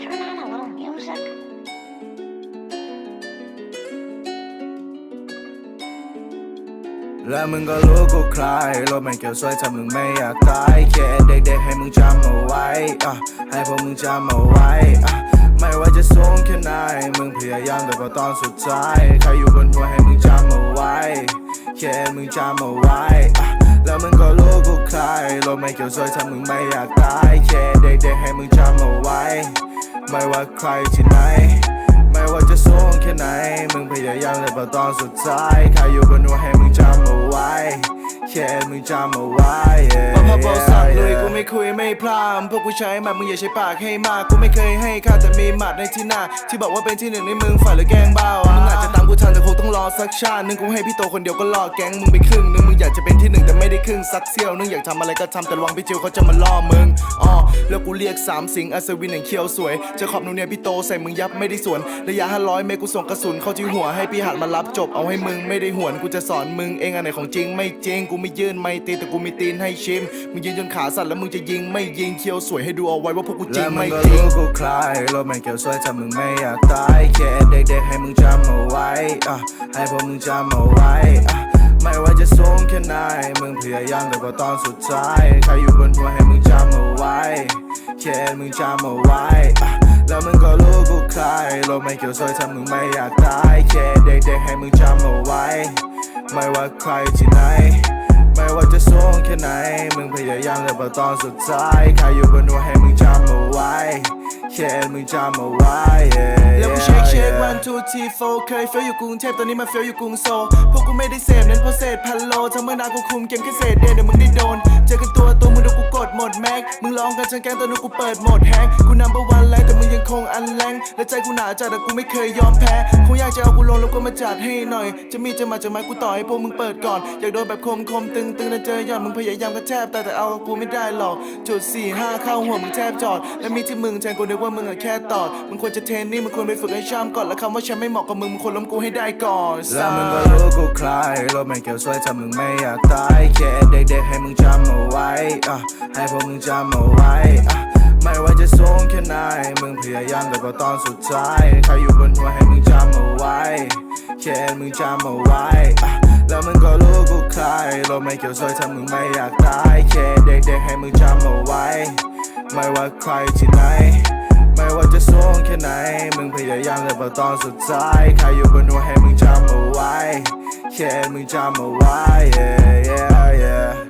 şuradan alalım yumuşak. แล้วมึงก็รู้กูใครรถมันเกี่ยวซวยทำมึงไม่อยากตายเขียเด็กๆให้มึงจำเอาไว้อะให้พวกมึงจำเอาไว้อะไม่ว่าจะสูงแค่ไหนมึงพยายามแต่พอตอนสุดท้ายใครอยู่บนหัวให้มึงจำเอาไว้เขียมึงจำเอาไว้อะแล้วมึงก็รู้กูใครรถมันเกี่ยวซวยทำมึงไม่อยากตายเขียเด็กๆให้มึงจำเอาไว้ ไม่ว่าใครที่ไหน ไม่ว่าจะสูงแค่ไหน มึงพยายามแต่พอตอนสุดท้ายใครอยู่บนหัวให้มึงจำเอาไว้ แค่มึงจำเอาไว้ yeah, มาพอโบสับลุย yeah. กูไม่คุยไม่พลามพวกกูใช้หมัดมึงอย่าใช้ปากให้มากกูไม่เคยให้ค่าแต่มีหมัดในที่หน้า ที่บอกว่าเป็นที่หนึ่งในมึงฝ่ายหรือแกล้งบ้าวะมึงอาจจะตามกูทันแต่คงต้องรอสักชาตินึงกูให้พี่โตคนเดียวก็ล่อแก๊งมึงไปครึ่งนึงมึงอยากจะเป็นที่หนึ่งแต่ไม่ได้ครึ่งสักเสี้ยวนึงอยากทำอะไรก็ทำแต่ระวังพี่จิวเขาจะมาล่อมึงอ๋อแล้วกูเรียกสามสิงอัศวินแห่งเคียวสวยเจะขอบนูเนี่ยพี่โตใส่มึงยับไม่ได้สวนระยะ500เมตรกูส่งกระสุนเข้าที่หัวให้พี่หัดมารับจบเอาให้มึงไม่ได้หวนกูจะสอนมึงเองอันไหนของจริงไม่จริงกูไม่ยื่นไม่ตีแต่กูมีตีนให้ชิมมึงยืนจนขาสั่นแล้วมึงจะยิงไม่ยิงเคียวสวยให้ดูเอาไว้ว่าพวกกูจริและงมึไม่งก็จริงรู้กูใครรถไม่เกี่ยวสวยถ้ามึงไม่อยากตายแค่เด็กๆให้มึงจำเอาไว้อะให้พวกมึงจำเอาไว้อะไม่ว่าจะสูงแค่ไหนมึงพยายามแต่พอตอนสุดท้ายใครอยู่บนหัวให้มึงจำเอาไว้แค่มึงจำเอาไว้อะแล้วมึงก็รู้กูใครรถไม่เกี่ยวสวยถ้ามึงไม่อยากตายแค่เด็กๆให้มึงจำเอาไว้ ไม่ว่าใครที่ไหน ไม่ว่าจะสูงแค่ไหน มึงพยายามแต่พอตอนสุดท้ายใครอยู่บนหัวให้มึงจำเอาไว้แค่มึงจำเอาไว้ yeah, แล้วกูเช็ค yeah, เช็ค yeah. one two three four เคยเฟี้ยวอยู่กรุงเทพตอนนี้มาเฟี้ยวอยู่กรุงโซลพวกกูไม่ได้เสพเน้นเพราะเศษพันโลทั้งเมื่อนานกูคุมเกมแค่เศษเดียวเดี๋ยวมึงได้โดน เจอกันตัวตัวมึงโดนกูกด หมดแม็ก มึงร้องกันจนแกงตอนนู้นกูเปิดโหมดแฮงกู number one แล้วแต่มึงยังคงอันแรงและใจกูหนาจัดแต่กูไม่เคยยอมแพ้คงอยากจะเอากูลงแล้วก็มาจัดให้หน่อย จะมีจะมาจะมากูต่อให้พวกมึงเปิดก่อน อยากโดนแบบคมคมตึงตึงแล้วเจอยอดมึงพยายามกระแทบแต่แต่เอากูไม่ได้หรอก จุดสี่ห้าเข้าหัวมึงแทบจอด และมีที่มึงแทนกูนึกว่ามึงอะแค่ตอด มึงควรจะเทรนนี่มึงควรไปฝึกให้ช่ำก่อนและคำว่าฉันไม่เหมาะกับมึงมึงควรล้มกูให้ได้ก่อนแล้วมึงก็รู้กูใครรถไม่เกี่ยวสวยถ้ามึงไม่อยากตายแค่เด็กๆให้มึงจำเอาไว้อะให้พวกมึงจำเอาไว้อะไม่ว่าจะสูงแค่ไหน มึงพยายามแต่พอตอนสุดท้าย ใครอยู่บนหัวให้มึงจำเอาไว้แค่มึงจำเอาไว้อะแล้วมึงก็รู้กูใครรถไม่เกี่ยวสวยถ้ามึงไม่อยากตายแค่เด็กๆให้มึงจำเอาไว้ ไม่ว่าใครที่ไหน ไม่ว่าจะสูงแค่ไหน มึงพยายามแต่พอตอนสุดท้าย ใครอยู่บนหัวให้มึงจำเอาไว้แค่มึงจำเอาไว้ yeah yeah yeah